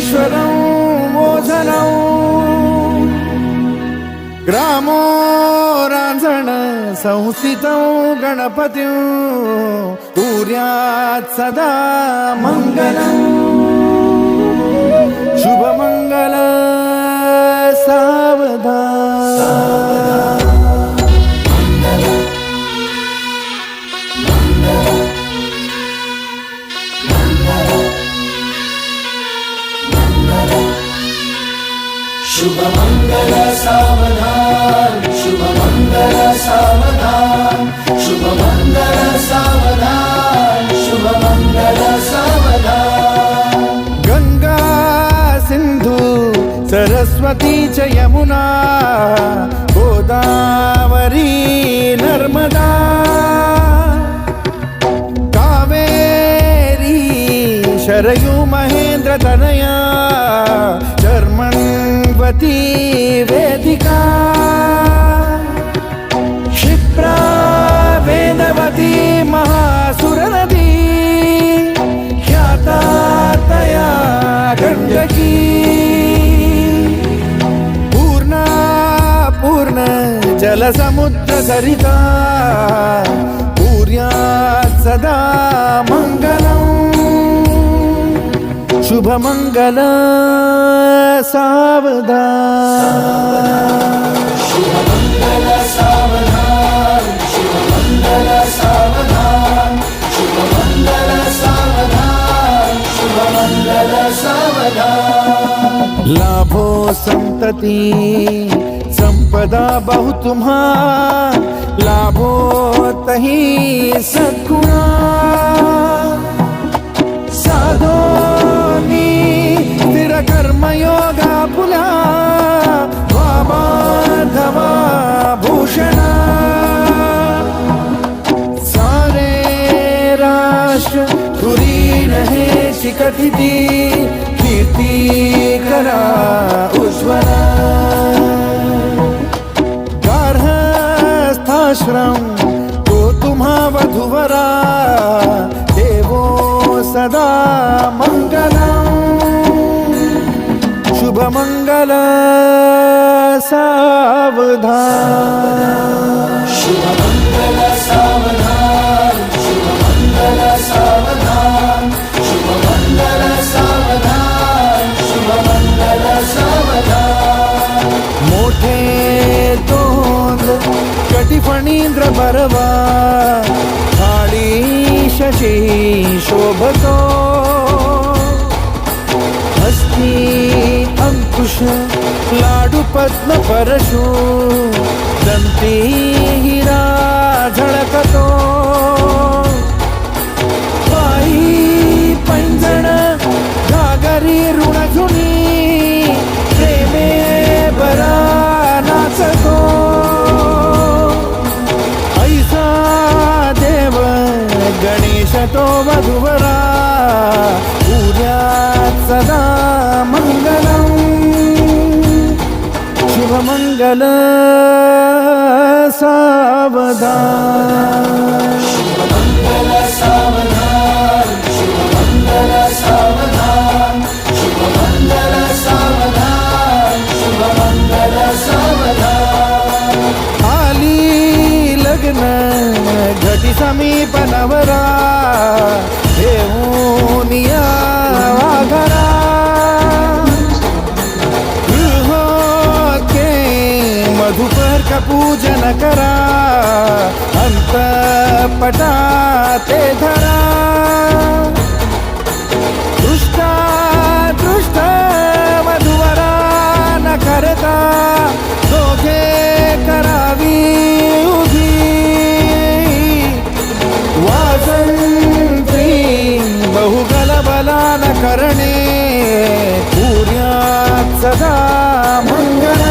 विघ्नेश्वरं मोचनं ग्रामो रांजण संस्थितं गणपतिं। कुर्यात् सदा मङ्गलम् शुभमङ्गल सावधान शुभमङ्गल सावधान शुभमङ्गल सावधान शुभमङ्गल सावधान शुभमङ्गल सावधान गंगा सिंधू सरस्वती च यमुना गोदावरी नर्मदा कावेरी शरयू महेंद्र तनया चर्मण्वती वेदिका। क्षिप्रा वेदवती महासुरनदी। ख्याता तया गण्डकी। पूर्णा पूर्ण जलसमुद्र सरिता सदा मङ्गलम् शुभमङ्गल सावधा शुभमङ्गल शुभमङ्गल शुभमङ्गल शुभमङ्गल लाभो सन्तति संपदा बहु तुम्हा लाभो तही सद्गुणा। साधो कर्मयोगा पुला बाबाधवा भूषणा। सारे राष्ट्र धुरीण रहे शिकथिती कीर्ती करा उज्ज्वला। गार्हस्थाश्रम सावधान। शुभमङ्गल सावधान शुभमङ्गल सावधान शुभमङ्गल सावधान सावधान मोठे तोंड कटिफणींद्र बरवा खाली शशी शोभतो। हस्ती अंकुश लाडू पद्म परशु दंती हिरा झळकतो. पायी पैंजण घागरी ऋणझुनी प्रेमे बरा नाचतो. ऐसा देव गणेश तो वधुवरा चल सावधान. आली लग्न घटी समीप नवरा पूजन करा अंतपटा ते धरा दृष्टा दृष्ट मधुवरा न करता दोघे करावी उभी वाजंत्री बहुगल बला न करणे पूर्या सदा मंगला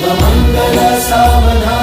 शुभमङ्गलसावधा